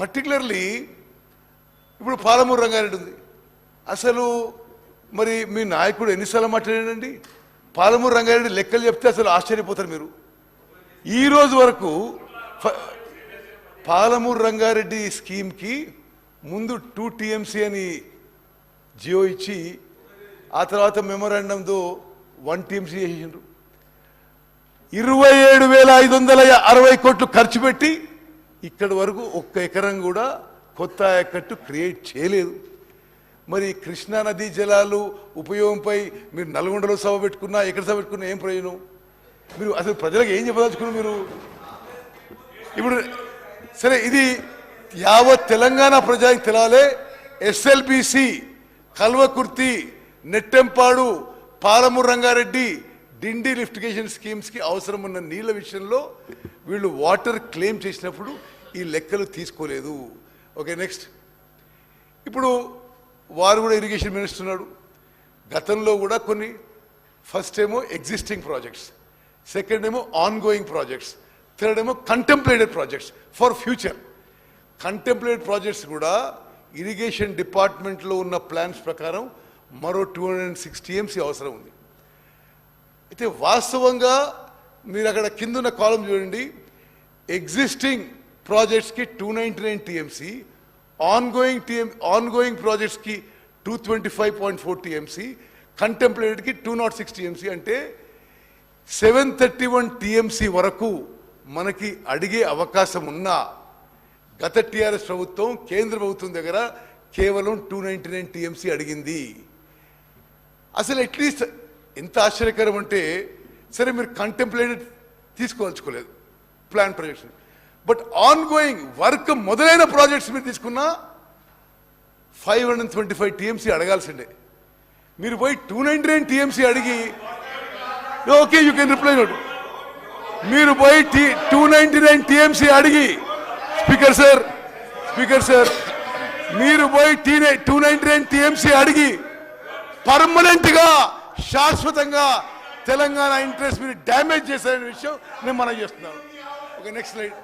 Particularly ఇప్పుడు పాలమూరు రంగారెడ్డి ఉంది. అసలు మరి మీ నాయకుడు ఎన్నిసార్లు మాట్లాడాడండి? పాలమూరు రంగారెడ్డి లెక్కలు చెప్తే అసలు ఆశ్చర్యపోతారు మీరు. ఈ రోజు వరకు పాలమూరు రంగారెడ్డి స్కీమ్కి ముందు టూ టీఎంసీ అని జియో ఇచ్చి ఆ తర్వాత మెమోరాండంతో వన్ టీఎంసీ చేసిండ్రు ఇరవై ఏడు వేల ఐదు వందల అరవై కోట్లు ఖర్చు పెట్టి ఇక్కడి వరకు ఒక్క ఎకరం కూడా కొత్త ఆయకట్టు క్రియేట్ చేయలేదు. మరి కృష్ణా నదీ జలాలు ఉపయోగంపై మీరు నల్గొండలో సభ పెట్టుకున్నా ఎక్కడ సభ పెట్టుకున్నా ఏం ప్రయోజనం? మీరు అసలు ప్రజలకు ఏం చెప్పదలుచుకున్నారు మీరు? ఇప్పుడు సరే ఇది యావత్ తెలంగాణ ప్రజలకు తెలాలే SLBC Kalwakurthy Nettempadu Palamuru Rangareddy Dindi lift irrigation స్కీమ్స్కి అవసరం ఉన్న నీళ్ళ విషయంలో వీళ్ళు వాటర్ క్లెయిమ్ చేసినప్పుడు ఈ లెక్కలు తీసుకోలేదు. ఓకే నెక్స్ట్ ఇప్పుడు వారు కూడా ఇరిగేషన్ మినిస్టర్ ఉన్నాడు. గతంలో కూడా కొన్ని ఫస్ట్ ఏమో ఎగ్జిస్టింగ్ ప్రాజెక్ట్స్ సెకండ్ ఏమో ఆన్గోయింగ్ ప్రాజెక్ట్స్ థర్డ్ ఏమో contemplated projects for future contemplated projects కూడా ఇరిగేషన్ డిపార్ట్మెంట్లో ఉన్న ప్లాన్స్ ప్రకారం మరో two hundred and sixty MC అవసరం ఉంది. అయితే వాస్తవంగా మీరు అక్కడ కిందున్న కాలం చూడండి. Existing ప్రాజెక్ట్స్కి two ninety nine TMC ongoing TM ongoing ప్రాజెక్ట్స్కి two twenty five point four TMC కంటెంప్లేటెడ్కి two not six TMC అంటే సెవెన్ థర్టీ వన్ టీఎంసీ వరకు మనకి అడిగే అవకాశం ఉన్నా గత టీఆర్ఎస్ ప్రభుత్వం కేంద్ర ప్రభుత్వం దగ్గర కేవలం టూ నైంటీ నైన్ టీఎంసీ అడిగింది. అసలు అట్లీస్ట్ ఎంత ఆశ్చర్యకరం అంటే సరే మీరు contemplated తీసుకోవాల్చుకోలేదు. Plan projection but ongoing work మొదలైన ప్రాజెక్ట్స్ మీరు తీసుకున్నా five hundred twenty five TMC అడగాల్సిండే మీరు పోయి టూ నైంటీ నైన్ టీఎంసీ అడిగి okay you can reply note మీరు పోయి T two ninety nine TMC అడిగి స్పీకర్ సార్ స్పీకర్ సార్ మీరు పోయి T two ninety nine TMC అడిగి పర్మనెంట్గా శాశ్వతంగా తెలంగాణ ఇంట్రెస్ట్ మీరు డ్యామేజ్ చేశారనే విషయం నేను మనం చేస్తున్నాను. Okay next slide